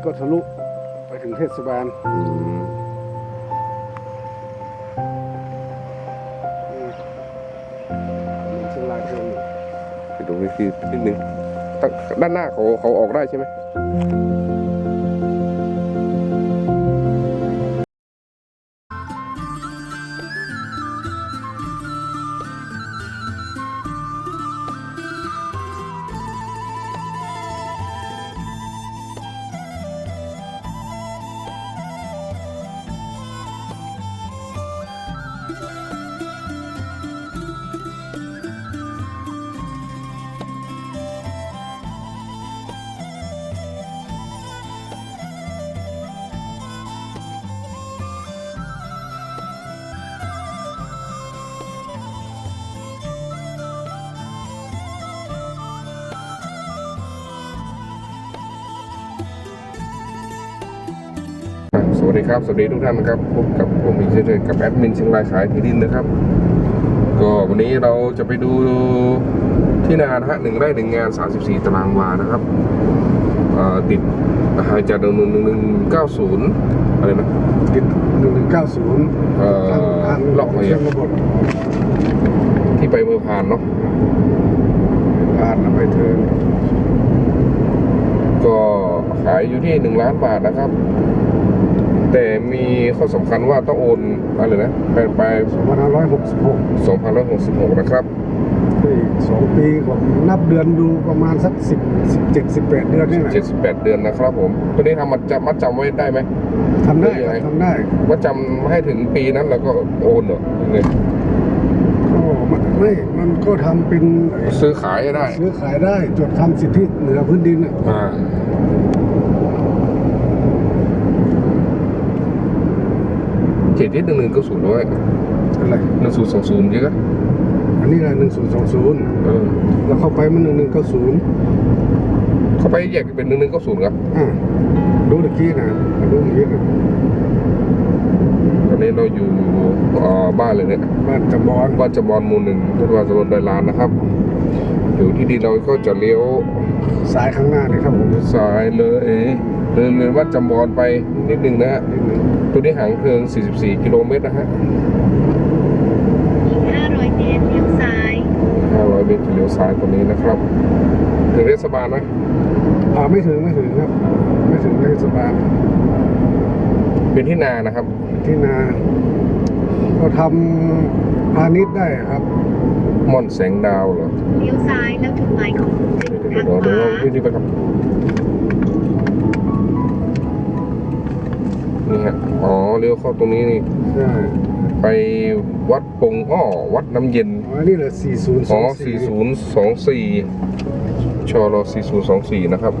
นี้ก็ทะลุไปถึงเทศบาลอืมอืมเชียงรายเพิ่มไปดูนี่คือนิดนึงด้านหน้าเขาเขาออกได้ใช่ไหม สวัสดีครับ สวัสดีทุกท่านนะครับพบกับผมอีกเช่นเคยกับแอดมินเชียงรายขายที่ดินนะครับ ก็วันนี้เราจะไปดูที่นานะฮะหนึ่งไร่หนึ่งงาน 34 ตารางวานะครับเอ่อติดหายจากเดิมหนึ่งหนึ่งเก้าศูนย์อะไรนะติดหนึ่งหนึ่งเก้าศูนย์เอ่อทางล็อกอะไรเชียอะงระบบที่ไปเมืองพานเนาะผ่านแล้วไปเถินก็ขายอยู่ที่หนึ่งล้านบาทนะครับ แต่มีข้อสำคัญว่าต้องโอนอะไรนะไปไปสองพันห้าร้อยหกสิบหก2,166 นะครับสองปีกว่านับเดือนดูประมาณสักสิบสิบเจ็ดสิบแปดเดือนนี่แหละ78 เดือนนะครับผม ตัวนี้ทำมัดจำมัดจำไว้ได้ไหม ทำได้ยังคไงรับทำได้มัดจำให้ถึงปีนั้นแล้วก็โอนเหรอยังไงก็มันไม่มันก็ทำเป็นซื้อขายให้ได้ ซื้อขายได้จดทำสิทธิเหนือพื้นดินอะอ่า เขตที่หนึ่งหนึ่งก็ศูนย์ร้อยอะไรหนึ่งศูนย์สองศูนย์เยอะอันนี้แหละหนึ่งศูนย์สองศูนย์เออแล้วเข้าไปมันหนึ่งหนึ่งเก้าศูนย์เขาไปแยกเป็นหนึ่งหนึ่งก็ศูนย์ครับอ่าดูตะกี้นะดูเมื่อกี้นะตอนนี้เราอยู่เอ่อบ้านเลยเนี่ยบ้านจำบอนบ้านจำบอนหมู่หนึ่งเทศบาลตำบลดอยลานนะครับอยู่ที่ดินเราก็จะเลี้ยวสายข้างหน้าเนี่ยครับผมซ้ายเลยเลยเลยวัดจำบอนไปนิดนึงนะฮะนิดหนึ่ง ตัวนี้หางเพลิง 44 กิโลเมตรนะฮะอีก500 เมตรเลี้ยวซ้าย 500 เมตรจะเลี้ยวซ้ายตัวนี้นะครับ ถึงเทศบาลไหมอ่าไม่ถึงไม่ถึงครับ ไม่ถึงเทศบาลเป็นที่นานะครับ ที่นาก็ทำพาณิชย์ได้ครับม่อนแสงดาวเหรอเลี้ยวซ้ายแล้วถึงหมายของคุณเดี๋ยวทางเดี๋ยวขเดี๋ยววานี่นี่ไปครับนี่ฮะอ๋อ เลี้ยวเข้าตรงนี้นี่ใช่ไปวัดปงอ้อวัดน้ำเย็นอ๋ออันนี้เหลือสี่ศูนย์สอ๋อองสี่4024ชร4024 นะครับ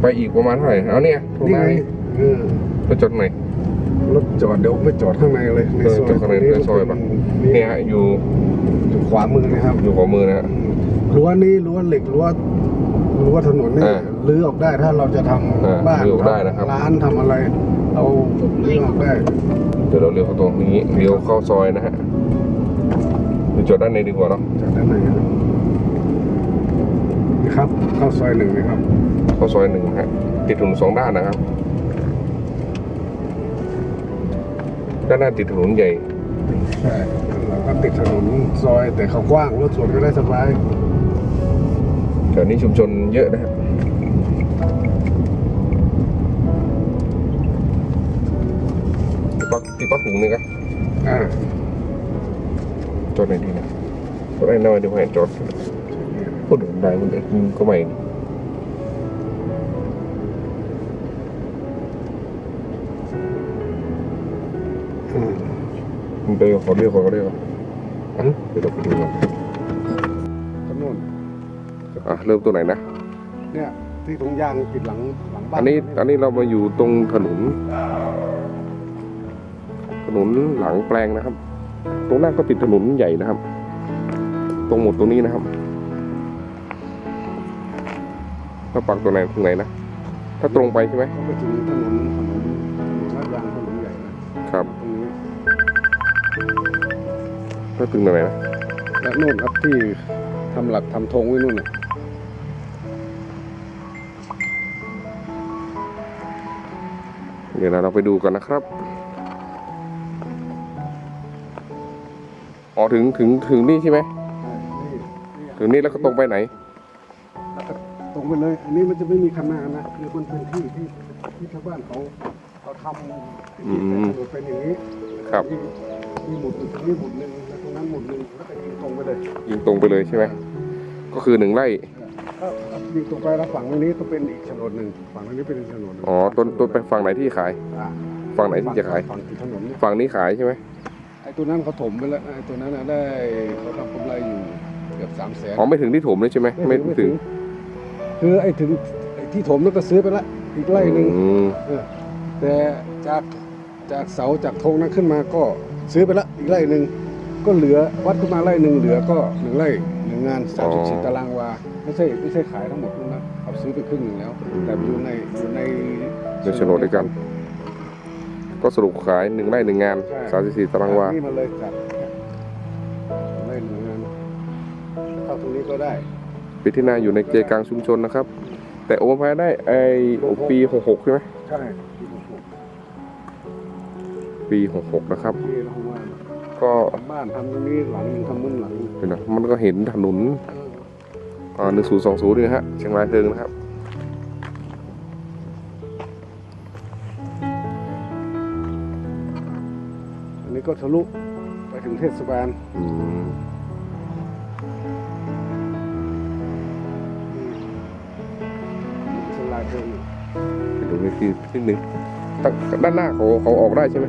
ไปอีกประมาณเท่าไหร่เอาเนี่ยตรงนี่หน้าไงนี้เออไปจอดไหนรถจอดเดี๋ยวไปจอดข้างในเลยในเออซอยจอดข้างในในซอยปะนี่เนี่ยฮะอยู่อยู่ขวามือนะครับ อยู่ขวามือนะฮะรั้วนี้รั้วเหล็กรั้วรั้วถนนนี่เออรื้อออกได้ถ้าเราจะทเออำบ้านรื้อออกได้นะครับทำร้านทำอะไร เอารื้อออกได้เดี๋ยวเราเลี้ยวเข้าตรงนี้เลี้ยวเข้าซอยนะฮะไปจอดด้านในดีกว่าเนาะจากด้านในนะครับนี่ครับ เข้าซอยหนึ่งนะครับ เข้าซอยหนึ่งฮะติดถนนสองด้านนะครับด้านหน้าติดถนนใหญ่ใช่เราก็ติดถนนซอยแต่เขากว้างรถสวนก็ได้สบายแถวนี้ชุมชนเยอะนะฮะที่ กที่ปักหุงนี่ครับอ่าจอดไหนดีนะจอดไหนหน่อยเดี๋ยวผมเห็นจอดพูดถึงได้มันเองก็ไม่อ่ามันไปขอเรียกขอเรียกอะเดี๋ยวเราไปดูกันถนนอะเริ่มตัวไหนนะ เนี่ยที่ตรงยางติดหลังหลังบ้านอันนี้อันนี้เรามาอยู่ตรงถนนถ นนหลังแปลงนะครับ ตรงหน้าก็ติดถนนใหญ่นะครับ ตรงหมดตรงนี้นะครับ ถ้าปักตัวไหนตรงไหนนะ ถ้าตรงไปใช่ไหมก็ไปถึงถนนถนนถนนลาดยางถนนใหญ่นะครับตรงนี้ถ้าถึงตรงไหนนะและนู่นครับที่ทำหลักทำธงไว้นู่นน่ะดี๋ยวเราไปดูกันนะครับ อ๋อถึงถึงถึงนี่ใช่ไหมใช่นี่นี่ถึงนี่แล้วก็ตรงไปไหน แล้วก็ตรงไปเลย อันนี้มันจะไม่มีคันนานะคือมันเป็นที่ที่ที่ชาวบ้านเขาเขาทำอืที่ม ถนนเป็นอย่างนี้ครับ มีมีหมุดอยู่ตรงนี้หมุดหนึ่งแล้วตรงนั้นหมุดหนึ่งแล้วก็ยิงตรงไปเลยยิงตรงไปเลยใช่ไหมก็คือหนึ่งไร่ถ้ายิงตรงไปแล้วฝั่งตรงนี้ก็เป็นอีกโฉนดหนึ่งฝั่งตรงนี้เป็นอีกโฉนดหนึ่งอ๋อต้นต้นไปฝั่งไหนที่ขาย อ่าฝั่งไหนที่จะขาย ฝั่งติดถนนเนี่ยฝั่งนี้ขายใช่ไหม ไอ้ตัวนั้นเขาถมไปแล้วไอ้ตัวนั้นน่ะได้เขาทำกำไรอยู่เกือบสามแสน อ๋อไม่ถึงที่ถมเลยใช่ไหมไม่ถึงคือไอ้ถึงไอ้ที่ถมนั่นก็ซื้อไปละอีกไร่หนึ่งอืมเออแต่จากจากเสาจากธงนั้นขึ้นมาก็ซื้อไปละอีกไร่หนึ่งก็เหลือวัดขึ้นมาไร่หนึ่งเหลือก็หนึ่งไร่หนึ่งงานสามสิบสี่ตารางวาไม่ใช่ไม่ใช่ขายทั้งหมดนะเขาซื้อไปครึ่งหนึ่งแล้ว แต่อยู่ในอยู่ในในโฉนดด้วยกัน ก็สรุปขายหนึ่งไร่หนึ่งงานสามสิบสี่ตารางวานี่มาเลยจัดไร่หนึ่งงานเข้าตรงนี้ก็ได้พิธีนาอยู่ในใจกลางชุมชนนะครับ แต่โอมพายได้ไอปีหกหกใช่ไหมใช่ที่ผมปีหกหกนะครับที่เราว่าก็ทำบ้านทำตรงนี้หลังหนึ่งทำมุ้นหลังหนึ่งเห็นนะมันก็เห็นถนนอ่าหนึ่งศูนย์สองศูนย์นี่นะฮะเชียงรายเทิงนะครับ ก็ทะลุไปถึงเทศบาลอืมเชียงรายเทิงไปดูนี่คือนิดนึงตั้งด้านหน้าเขาเขาออกได้ใช่ไหม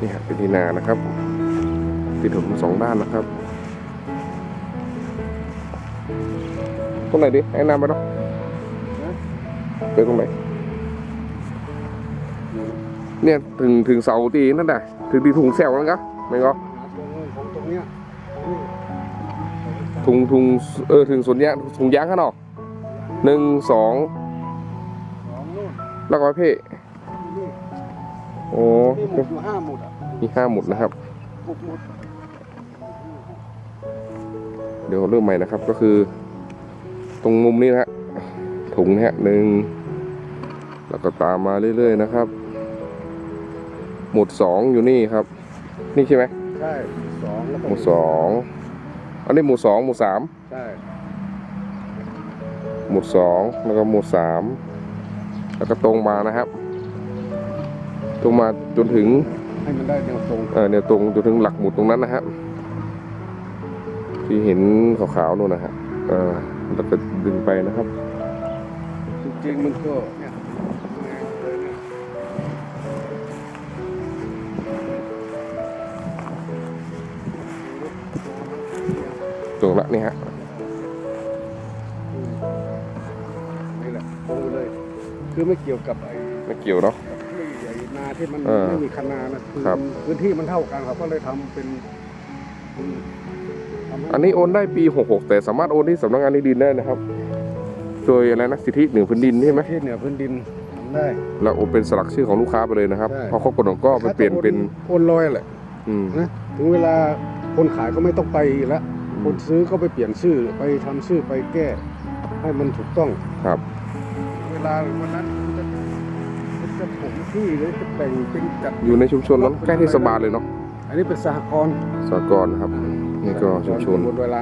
นี่ครับเป็นที่นานะครับติดถนนสองด้านนะครับตรงไหนดิให้นำไปเนาะไปตรงไหน เนี่ยถึงถึงเสาตีนั่นแหละถึงที่ถุงแซวนั่นก็ไม่ก็ถุงถุงเออถึงสวนยางถุงยางข้างนอกหนึ่งสองแล้วก็เพ่โอ้ยมีห้าหมุดนะครับเดี๋ยวเริ่มใหม่นะครับก็คือ ตรงมุมนี้นะฮะถุงนะฮะหนึ่งแล้วก็ตามมาเรื่อยๆนะครับ หมุดสองอยู่นี่ครับ นี่ใช่ไหมใช่สองแล้วก็หมุดสองอันนี้หมุดสองหมุดสามใช่หมุดสองแล้วก็หมุดสามแล้วก็ตรงมานะครับ ตรงมาจนถึงให้มันได้แนวตรงเออเนี่ยตรงจนถึงหลักหมุดตรงนั้นนะครับ ที่เห็นขาวๆนู่นนะฮะเออแล้วก็ดึงไปนะครับ จริงๆมันก็ ละนี่ฮะนี่แหละตรงไปเลย คือไม่เกี่ยวกับไอ้ไม่เกี่ยวเนาะกับที่ไอ้นาที่มันเออไม่มีคันนานะคือครับ พื้นที่มันเท่ากันเขาก็เลยทำเป็นทำให้อันนี้โอนได้ปี 66 แต่สามารถโอนที่สำนักงานที่ดินได้นะครับ โดยอะไรนะสิทธิเหนือพื้นดินใช่ไหมที่เหนือพื้นดินทำได้แล้วโอนเป็นสลักชื่อของลูกค้าไปเลยนะครับ ใช่เพราะเขากดก็ไปเปลี่ยนเป็น โอนลอยแหละอืม นะถึงเวลาคนขายก็ไม่ต้องไปอีกแล้ว คนซื้อก็ไปเปลี่ยนชื่อไปทำชื่อไปแก้ให้มันถูกต้องครับ เวลาวันนั้นมันจะมันจะถมที่หรือจะแบ่งเป็นจัดอยู่ในชุมชนนั้นใกล้เทศบาลเลยเนาะอันนี้เป็นสหกรณ์สากลนะครับนี่ก็ชุมชนบนเวลา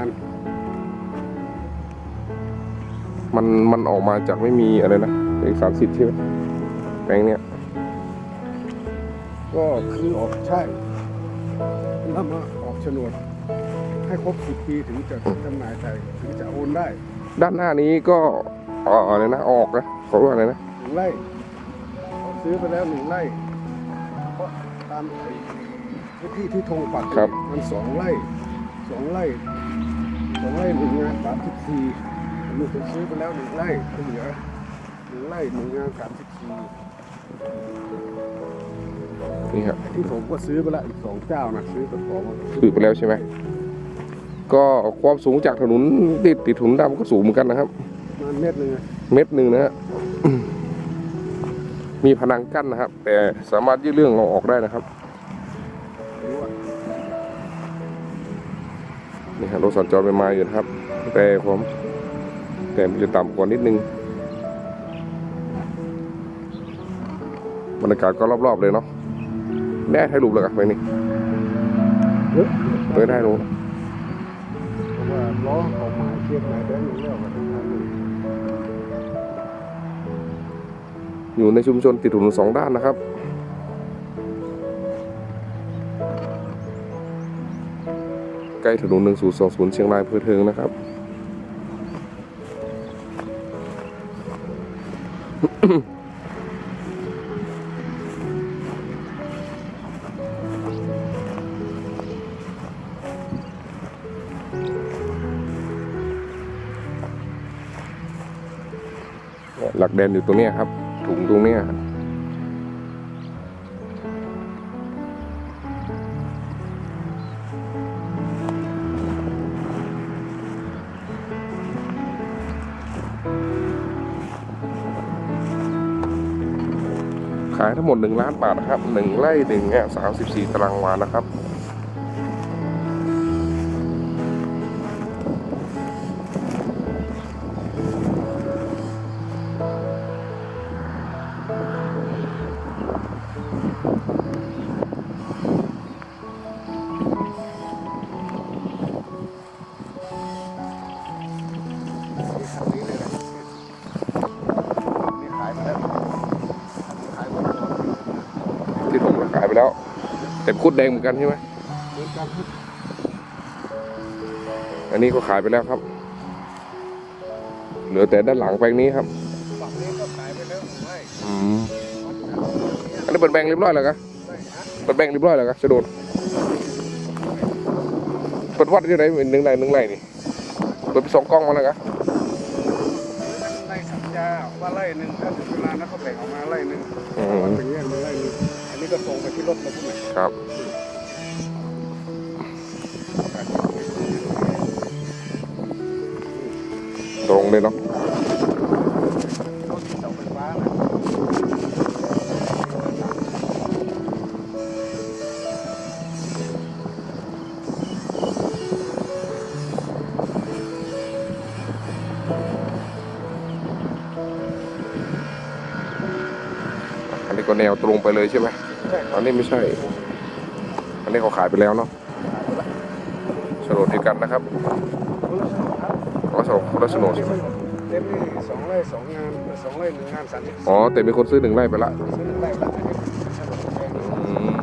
มันมันออกมาจากไม่มีอะไรนะเอกสารสิทธิ์ใช่ไหมแปลงเนี้ยก็คือออกใช่แล้วมาออกโฉนด ให้ครบสิบปีถึงจะจำหน่ายใจถึงจะโอนได้ด้านหน้านี้ก็เอ่ออะไรนะออกนะเขาเรียกว่าอะไรนะหนึ่งไร่เขาซื้อไปแล้วหนึ่งไร่เพราะตามไอ้พื้นที่ที่ธงปักมันสองไร่สองไร่สองไร่หนึ่งงานสามสิบสี่มีคนซื้อไปแล้วหนึ่งไร่ก็เหลือหนึ่งไร่หนึ่งงานสามสิบสี่นี่ครับที่ผมก็ซื้อไปละอีกสองเจ้านะซื้อกับของ สืบไปแล้วใช่ไหม ก็ความสูงจากถนนติดติดถนนดำก็สูงเหมือนกันนะครับเมตรหนึ่งเมตดหนึ่งนะฮะมีผนังกั้นนะครับ แต่สามารถยืดเรื่องเราออกได้นะครับนี่ฮะรถสัญจรไปมาอยู่นะครับ แต่ผมแต่มันจะต่ำกว่านิดนึงบรรยากาศก็รอบๆเลยเนาะแน่ถ่ายรูปเลยกับไปนี่เออได้รูป ล้อเขาหมายเทียบหมายแดงอยู่แล้วว่าทางนี้อยู่ในชุมชนติดถนนสองด้านนะครับใกล้ถนนหนึ่งศูนย์สองศูนย์เชียงรายเพื่อเทิงนะครับห ลักแดนอยู่ตรงนี้ครับ ถุงตรงนี้ขายทั้งหมดหนึ่งล้านบาทนะครับหนึ่งไร่หนึ่งเนี่ยสามสิบสี่ตารางวานะครับ ขายไปแล้วเต็มคุดแดงเหมือนกันใช่ไหมเหมือนกันครับอันนี้ก็ขายไปแล้วครับ เหลือแต่ด้านหลังแปลงนี้ครับฝั่งนี้ก็ขายไปแล้วไม่อืมอันนี้เปิดแบงค์เรียบร้อยแล้วกะไม่ฮะเปิดแบงค์เรียบร้อยแล้วกะจะโดนเปิดวัดที่ไหนเป็นหนึ่งไรหนึ่งไรนี่เปิดไปสองกล้องมาแล้วกะไล่สัญญาว่าไล่หนึ่งถ้าถึงเวลานั้นเขาแบ่งออกมาไล่หนึ่งอืมเป็นแยกมาไล่หนึ่งอั นี้ก็ส่งไปที่รถแล้วพวกนี้ครับ ตรงเลยเนาะรถที่เสาไฟฟ้านะอันนี้ก็แนวตรงไปเลยใช่ไหม อันนี้ไม่ใช่ อันนี้เขาขายไปแล้วเนาะโฉนดเดียวกันนะครับคนละฉบับครับคนละโฉนดคนละโฉนดใช่ไหมเต็มนี่สองไร่สองงานสองไร่หนึ่งงานสามสิบอ๋อแต่มีคนซื้อหนึ่งไร่ไปละซื้อหนึ่งไร่ละอันนี้เป็นฉบับแพงอืม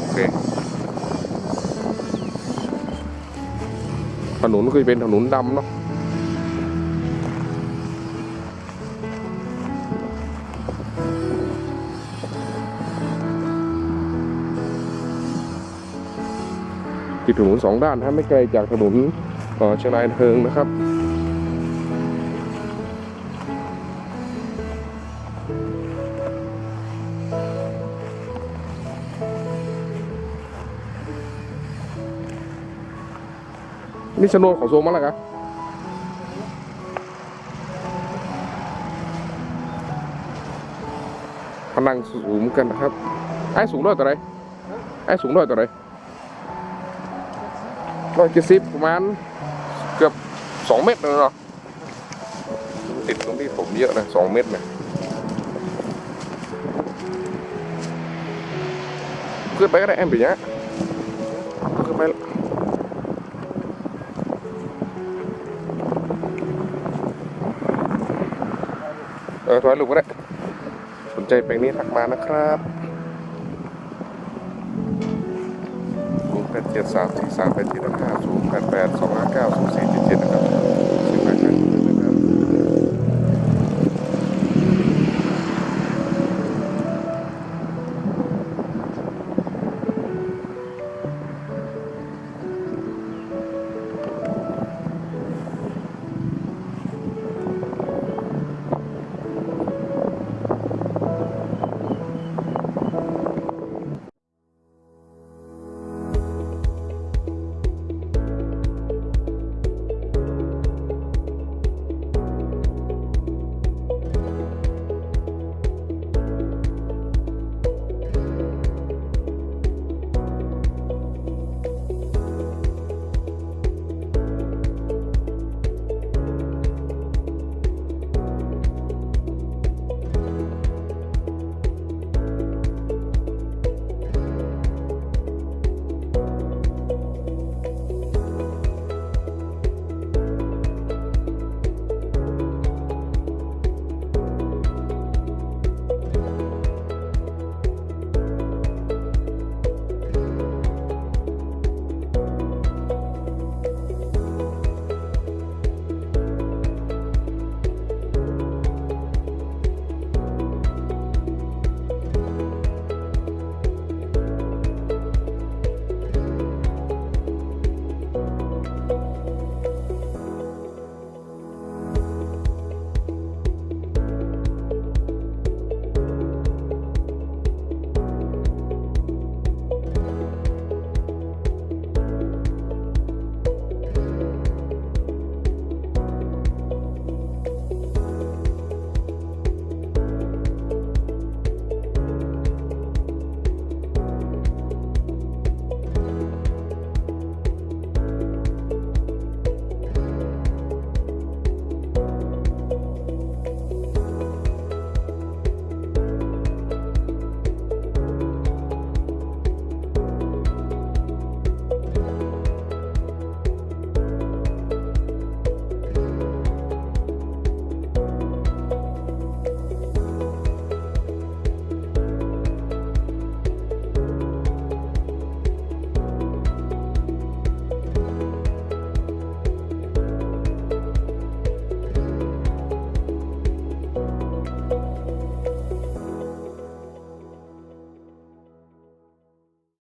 โอเคถนนก็จะเป็นถนนดำเนาะ ติดถนนสองด้านถ้าไม่ไกลจากถนนเอ่อเชียงรายเทิงนะครับนี่ชนวนของโซมมาแล้วครับพนังสูงกันนะครับ ไอ้สูงด้วยต่อไรไอ้สูงด้วยต่อไร ร้อยเจ็ดสิบประมาณเกือบสองเมตรเลยเนาะติดตรงที่ผมเยอะนะสองเมตรนะขึ้นไปก็ได้แอมไปเนี้ยขึ้นไปเออถอยลูกก็ได้สนใจแปลงนี้ทักมานะครับ 7 3 4 3 8 7 5 0 8 8 2 5 9 0 4 7 7นะครับ